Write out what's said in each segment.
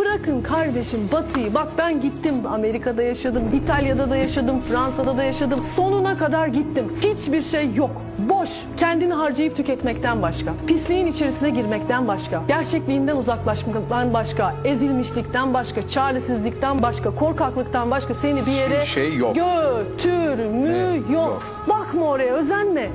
Bırakın kardeşim batıyı. Bak ben gittim Amerika'da yaşadım, İtalya'da da yaşadım, Fransa'da da yaşadım. Sonuna kadar gittim. Hiçbir şey yok. Boş. Kendini harcayıp tüketmekten başka. Pisliğin içerisine girmekten başka. Gerçekliğinden uzaklaşmaktan başka. Ezilmişlikten başka. Çaresizlikten başka. Korkaklıktan başka. Seni bir yere Hiçbir şey yok. götürmüyor. Bakma oraya özenme.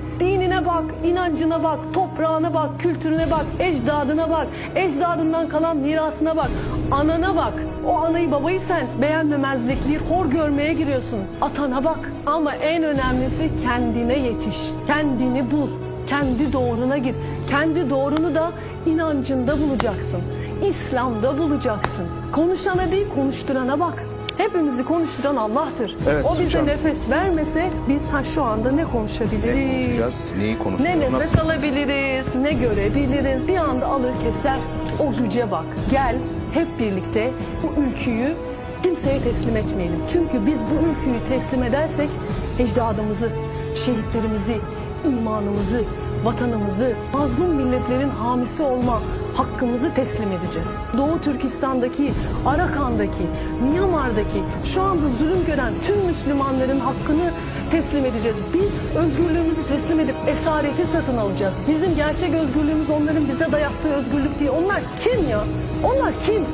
Dinine bak, inancına bak, toprağına bak, kültürüne bak, ecdadına bak, ecdadından kalan mirasına bak, anana bak. O anayı babayı sen beğenmemezlikli, hor görmeye giriyorsun. Atana bak. Ama en önemlisi kendine yetiş. Kendini bul. Kendi doğruna gir. Kendi doğrunu da inancında bulacaksın. İslam'da bulacaksın. Konuşana değil konuşturana bak. Hepimizi konuşturan Allah'tır. Evet, o bize hocam. nefes vermese biz ha şu anda ne konuşabiliriz? Ne konuşacağız, neyi konuşacağız, Ne nefes nasıl? alabiliriz, ne görebiliriz. Bir anda alır keser. O güce bak. Gel hep birlikte bu ülküyü kimseye teslim etmeyelim. Çünkü biz bu ülküyü teslim edersek ecdadımızı, şehitlerimizi, imanımızı, vatanımızı, mazlum milletlerin hamisi olma hakkımızı teslim edeceğiz. Doğu Türkistan'daki, Arakan'daki, Myanmar'daki şu anda zulüm gören tüm Müslümanların hakkını teslim edeceğiz. Biz özgürlüğümüzü teslim edip esareti satın alacağız. Bizim gerçek özgürlüğümüz onların bize dayattığı özgürlük değil. Onlar kim ya? Onlar kim?